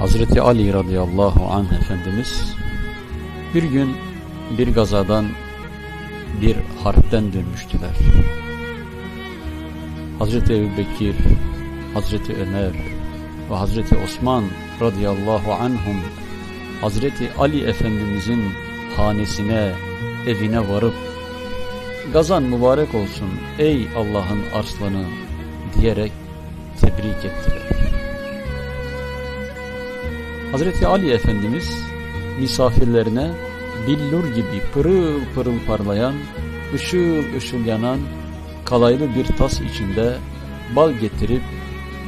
Hazreti Ali radıyallahu anh Efendimiz bir gün bir gazadan bir harpten dönmüştüler. Hazreti Ebu Bekir, Hazreti Ömer ve Hazreti Osman radıyallahu anhum Hazreti Ali Efendimizin hanesine, evine varıp gazan mübarek olsun ey Allah'ın arslanı diyerek tebrik ettiler. Hazreti Ali Efendimiz misafirlerine billur gibi pırıl pırıl parlayan, ışıl ışıl yanan kalaylı bir tas içinde bal getirip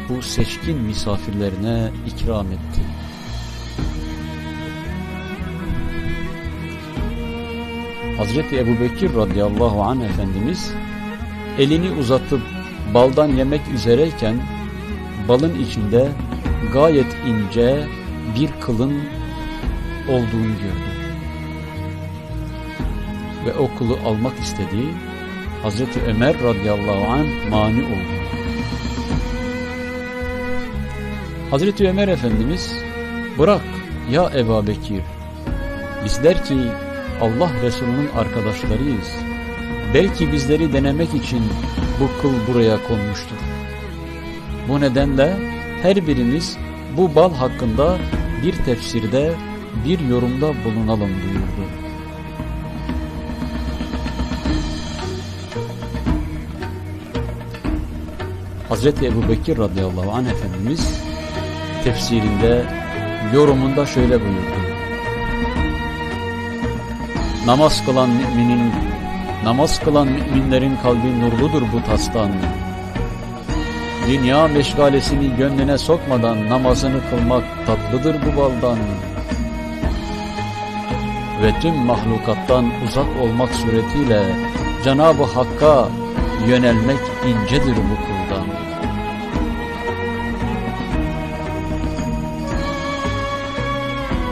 bu seçkin misafirlerine ikram etti. Hazreti Ebu Bekir radıyallahu anh Efendimiz elini uzatıp baldan yemek üzereyken balın içinde gayet ince bir kılın olduğunu gördü. Ve o kılı almak istediği Hazreti Ömer radıyallahu anh mani oldu. Hazreti Ömer Efendimiz bırak ya Ebu Bekir bizler ki Allah Resulü'nün arkadaşlarıyız. Belki bizleri denemek için bu kıl buraya konmuştur. Bu nedenle her birimiz bu bal hakkında bir tefsirde, bir yorumda bulunalım buyurdu. Hazreti Ebu Bekir radıyallahu anh Efendimiz tefsirinde, yorumunda şöyle buyurdu. Namaz kılan müminin, namaz kılan müminlerin kalbi nurludur bu tastan. Dünya meşgalesini gönlüne sokmadan namazını kılmak tatlıdır bu baldan. Ve tüm mahlukattan uzak olmak suretiyle Cenab-ı Hakk'a yönelmek incedir bu kuldan.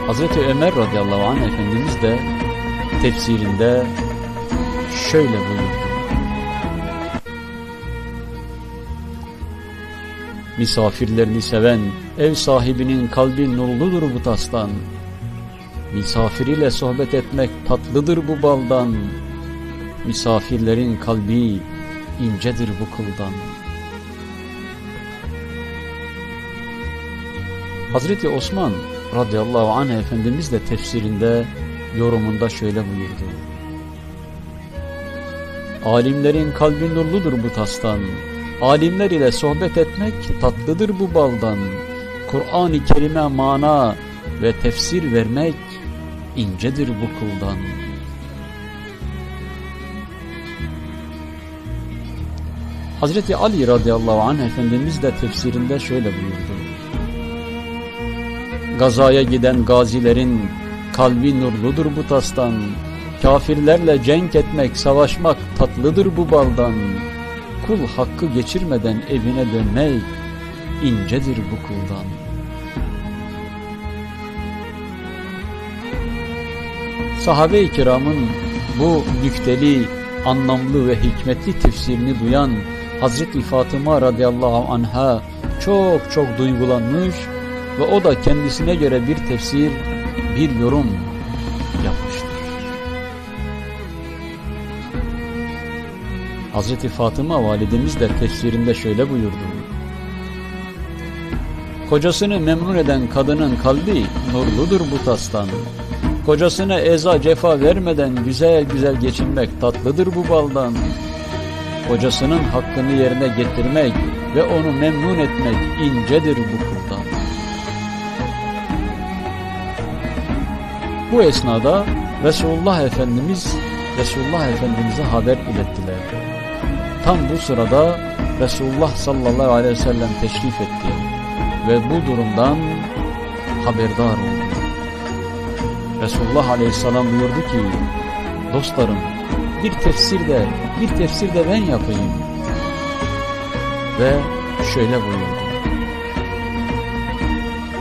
Hazreti Ömer radıyallahu anh Efendimiz de tefsirinde şöyle buyurdu. Misafirlerini seven ev sahibinin kalbi nurludur bu tastan. Misafiriyle sohbet etmek tatlıdır bu baldan. Misafirlerin kalbi incedir bu kıldan. Hazreti Osman radıyallahu anh Efendimiz de tefsirinde, yorumunda şöyle buyurdu. Alimlerin kalbi nurludur bu tastan. Alimler ile sohbet etmek tatlıdır bu baldan. Kur'an-ı Kerim'e mana ve tefsir vermek incedir bu kıldan. Hazreti Ali radıyallahu anh Efendimiz de tefsirinde şöyle buyurdu. Gazaya giden gazilerin kalbi nurludur bu tastan. Kafirlerle cenk etmek, savaşmak tatlıdır bu baldan. Kul hakkı geçirmeden evine dönmek incedir bu kuldan. Sahabe-i kiramın bu nükteli, anlamlı ve hikmetli tefsirini duyan Hazreti Fatıma radıyallahu anha çok çok duygulanmış ve o da kendisine göre bir tefsir, bir yorum yapmıştır. Hazreti Fatıma validemiz de tefsirinde şöyle buyurdu. Kocasını memnun eden kadının kalbi nurludur bu tastan. Kocasına eza cefa vermeden güzel güzel geçinmek tatlıdır bu baldan. Kocasının hakkını yerine getirmek ve onu memnun etmek incedir bu kuldan. Bu esnada Resulullah Efendimiz Resulullah Efendimiz'e haber ilettiler. Tam bu sırada Resulullah sallallahu aleyhi ve sellem teşrif etti ve bu durumdan haberdar oldu. Resulullah aleyhisselam buyurdu ki dostlarım bir tefsirde bir tefsirde ben yapayım ve şöyle buyurdu.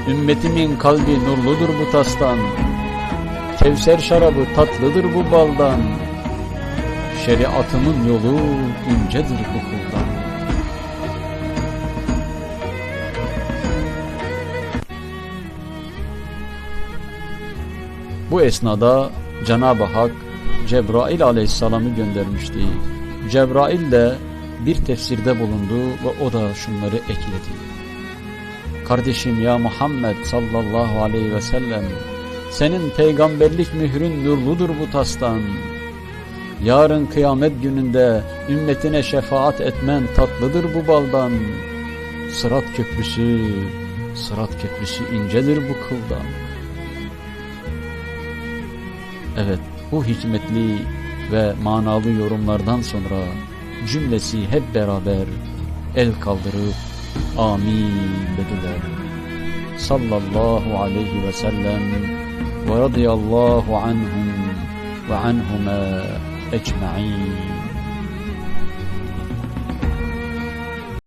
Ümmetimin kalbi nurludur bu tastan Kevser şarabı tatlıdır bu baldan. Şeriatımın yolu incedir bu kuldan. Bu esnada Cenab-ı Hak Cebrail aleyhisselamı göndermişti. Cebrail de bir tefsirde bulundu ve o da şunları ekledi. Kardeşim ya Muhammed sallallahu aleyhi ve sellem senin peygamberlik mührün nurludur bu tastan. Yarın kıyamet gününde ümmetine şefaat etmen tatlıdır bu baldan. Sırat köprüsü, sırat köprüsü incedir bu kıldan. Evet, bu hikmetli ve manalı yorumlardan sonra cümlesi hep beraber el kaldırıp amin dediler. Sallallahu aleyhi ve sellem ve radıyallahu anhum ve anhuma أجمعين.